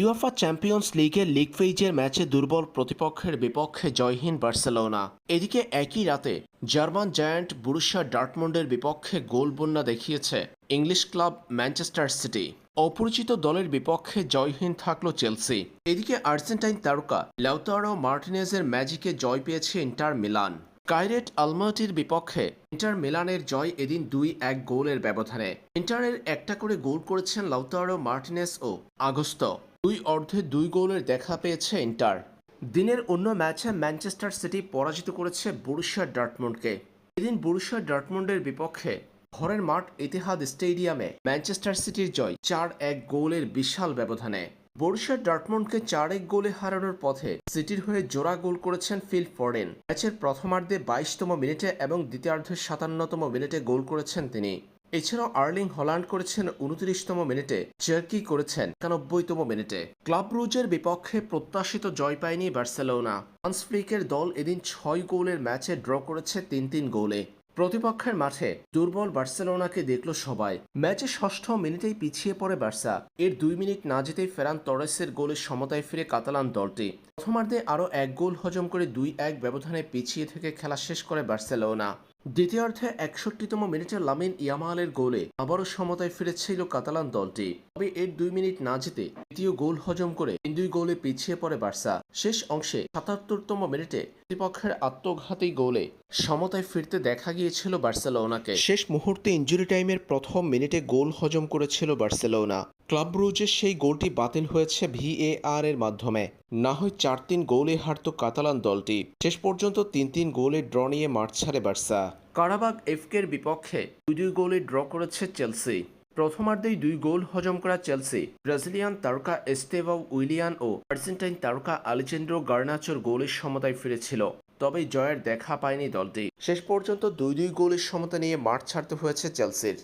UEFA champions লিগের league ফেইজের ম্যাচে দুর্বল প্রতিপক্ষের বিপক্ষে জয়হীন বার্সেলোনা। এদিকে একই রাতে জার্মান জায়ান্ট বুরুশা ডার্টমন্ডের বিপক্ষে গোল বন্যা দেখিয়েছে ইংলিশ ক্লাব ম্যানচেস্টার সিটি। অপরিচিত দলের বিপক্ষে জয়হীন থাকল চেলসি। এদিকে আর্জেন্টাইন তারকা লাউতারো মার্টিনেজের ম্যাজিকে জয় পেয়েছে ইন্টার মিলান। কাইরেট আলমার্টির বিপক্ষে ইন্টার মিলানের জয় এদিন দুই এক গোলের ব্যবধানে। ইন্টারের একটা করে গোল করেছেন লাউতারো মার্টিনেস ও আগস্ত। দুই অর্ধে দুই গোলের দেখা পেয়েছে ইন্টার। দিনের অন্য ম্যাচে ম্যানচেস্টার সিটি পরাজিত করেছে বরুশিয়া ডার্টমন্ডকে। এদিন বরুশিয়া ডার্টমন্ডের বিপক্ষে ঘরের মাঠ ইতিহাদ স্টেডিয়ামে ম্যানচেস্টার সিটির জয় চার এক গোলের বিশাল ব্যবধানে। বরুশিয়া ডার্টমন্ডকে চার এক গোলে হারানোর পথে সিটির হয়ে জোড়া গোল করেছেন ফিল ফরেন। ম্যাচের প্রথমার্ধে বাইশতম মিনিটে এবং দ্বিতীয়ার্ধের সাতান্নতম মিনিটে গোল করেছেন তিনি। এছাড়াও আর্লিং হল্যান্ড করেছেন উনত্রিশতম মিনিটে, জার্কি করেছেন একানব্বইতম মিনিটে। ক্লাব রুজের বিপক্ষে প্রত্যাশিত জয় পায়নি বার্সেলোনা। হান্সফ্লিকের দল এদিন ছয় গোলের ম্যাচে ড্র করেছে তিন তিন গোলে। প্রতিপক্ষের মাঠে দুর্বল বার্সেলোনাকে দেখল সবাই। ম্যাচে ষষ্ঠ মিনিটেই পিছিয়ে পড়ে বার্সা। এর দুই মিনিট না যেতেই ফেরান তরেসের গোলের সমতায় ফিরে কাতালান দলটি। প্রথমার্ধে আরও এক গোল হজম করে দুই এক ব্যবধানে পিছিয়ে থেকে খেলা শেষ করে বার্সেলোনা। দ্বিতীয়ার্ধে একষট্টিতম মিনিটে লামিন ইয়ামালের গোলে আবারও সমতায় ফিরেছিল কাতালান দলটি। তবে এর দুই মিনিট না যেতে দ্বিতীয় গোল হজম করে তিন দুই গোলে পিছিয়ে পড়ে বার্সা। শেষ অংশে সাতাত্তরতম মিনিটে প্রতিপক্ষের আত্মঘাতী গোলে সমতায় ফিরতে দেখা গিয়েছিল বার্সেলোনাকে। শেষ মুহূর্তে ইঞ্জুরি টাইমের প্রথম মিনিটে গোল হজম করেছিল বার্সেলোনা। ক্লাব ব্রুজের সেই গোলটি বাতিল হয়েছে ভিএআর এর মাধ্যমে। না হয় চার তিন গোলে হারত কাতালান দলটি। শেষ পর্যন্ত তিন তিন গোলে ড্র নিয়ে মাঠ ছাড়ে বার্সা। কারাবাগ এফকের বিপক্ষে দুই দুই গোলে ড্র করেছে চেলসি। প্রথমার্ধেই দুই গোল হজম করা চেলসি। ব্রাজিলিয়ান তারকা এস্তেভাও উইলিয়ান ও আর্জেন্টাইন তারকা আলেজেন্ড্রো গার্নাচোর গোলের সমতায় ফিরেছিল, তবে জয়ের দেখা পায়নি দলটি। শেষ পর্যন্ত দুই দুই গোলের সমতা নিয়ে মাঠ ছাড়তে হয়েছে চেলসির।